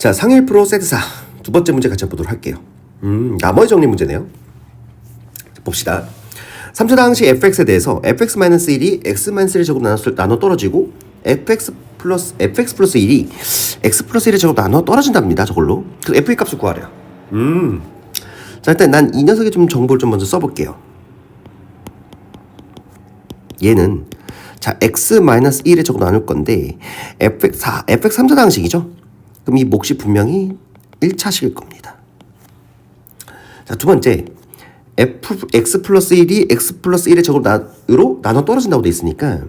자, 상일 프로 4. 두 번째 문제 같이 보도록 할게요. 음, 나머지 정리 문제네요. 자, 봅시다. 3차 당시 fx에 대해서 fx-1이 x-1의 제곱 나눠, 떨어지고 fx 플러스 fx 플러스 1이 x 플러스 1의 제곱 나눠 떨어진답니다. 저걸로. 그 f의 값을 구하래요. 음. 자, 일단 난 이 녀석의 좀 정보를 좀 먼저 써볼게요. 얘는 자 x-1의 제곱 나눌 건데 fx 4 fx 3차 당식이죠. 그럼 이 몫이 분명히 1차식일 겁니다. 자, 두 번째 f x 플러스 1이 x 플러스 1의 제곱으로 나눠 떨어진다고 돼 있으니까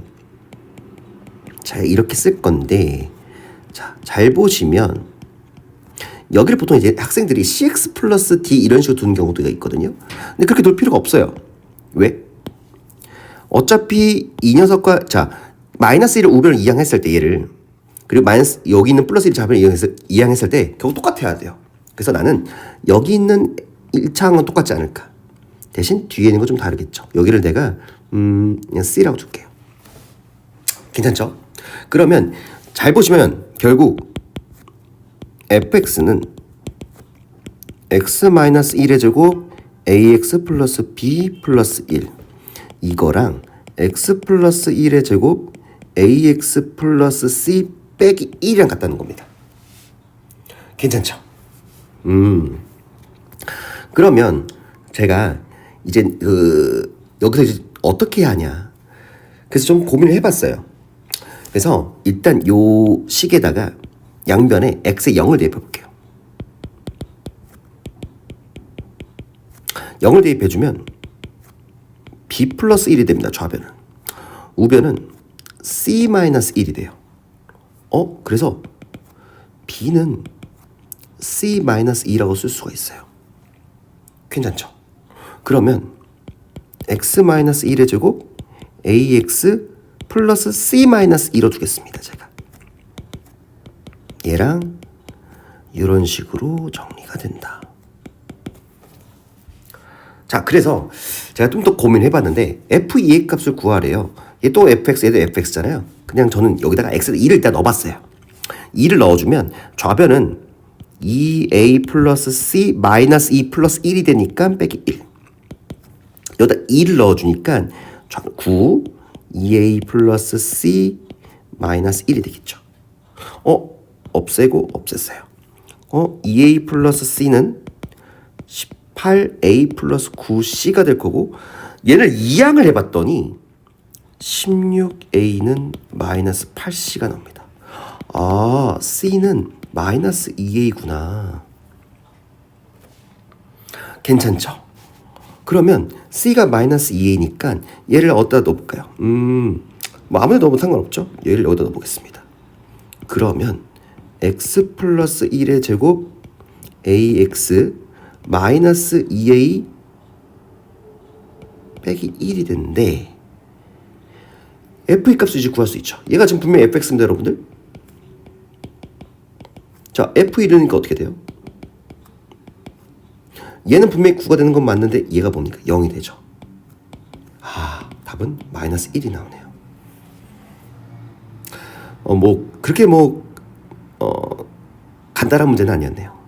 자 이렇게 쓸 건데 자 잘 보시면 여기를 보통 이제 학생들이 cx 플러스 d 이런 식으로 두는 경우도 있거든요. 근데 그렇게 둘 필요가 없어요. 왜? 어차피 이 녀석과 자 마이너스 1을 우변을 이항했을 때 얘를 그리고 마이너스 여기 있는 플러스 1 잡을 이항했을, 이항했을 때 결국 똑같아야 돼요. 그래서 나는 여기 있는 1차항은 똑같지 않을까. 대신 뒤에 있는 거좀 다르겠죠. 여기를 내가 음 그냥 C라고 줄게요. 괜찮죠? 그러면 잘 보시면 결국 fx는 x-1의 제곱 ax 플러스 b 플러스 1 이거랑 x 플러스 1의 제곱 ax 플러스 c 빼기 1이랑 같다는 겁니다. 괜찮죠? 음. 그러면 제가 이제 그 여기서 이제 어떻게 하냐. 그래서 좀 고민을 해봤어요. 그래서 일단 요 식에다가 양변에 x에 0을 대입해 볼게요. 0을 대입해 주면 b 플러스 1이 됩니다. 좌변은. 우변은 c 마이너스 1이 돼요. 어? 그래서 b는 c 마이너스 2라고 쓸 수가 있어요. 괜찮죠? 그러면 x 마이너스 1의 제곱 ax 플러스 c 마이너스 2로 두겠습니다. 제가 얘랑 이런 식으로 정리가 된다. 자, 그래서 제가 좀 더 고민해 봤는데 f2의 값을 구하래요. 얘 또 fx, 얘도 fx잖아요. 그냥 저는 여기다가 x를 2를 일단 넣어봤어요. 2를 넣어주면 좌변은 2a 플러스 c 마이너스 2 플러스 1이 되니까 빼기 1. 여기다 2를 넣어주니까 9, 2a 플러스 c 마이너스 1이 되겠죠. 어? 없애고 없앴어요. 어? 2a 플러스 c는 18a 플러스 9c가 될 거고 얘를 이항을 해봤더니 16a는 마이너스 8c가 나옵니다. 아, c는 마이너스 2a구나. 괜찮죠? 그러면 c가 마이너스 2a니까 얘를 어디다 넣어볼까요? 음, 뭐 아무데나 넣으면 상관없죠? 얘를 여기다 넣어보겠습니다. 그러면 x 플러스 1의 제곱 ax 마이너스 2a 빼기 1이 되는데 f의 값을 이제 구할 수 있죠. 얘가 지금 분명히 fx입니다, 여러분들. 자, f1이니까 어떻게 돼요? 얘는 분명히 9가 되는 건 맞는데 얘가 뭡니까? 0이 되죠. 아, 답은 마이너스 1이 나오네요. 어, 뭐 그렇게 뭐 어, 간단한 문제는 아니었네요.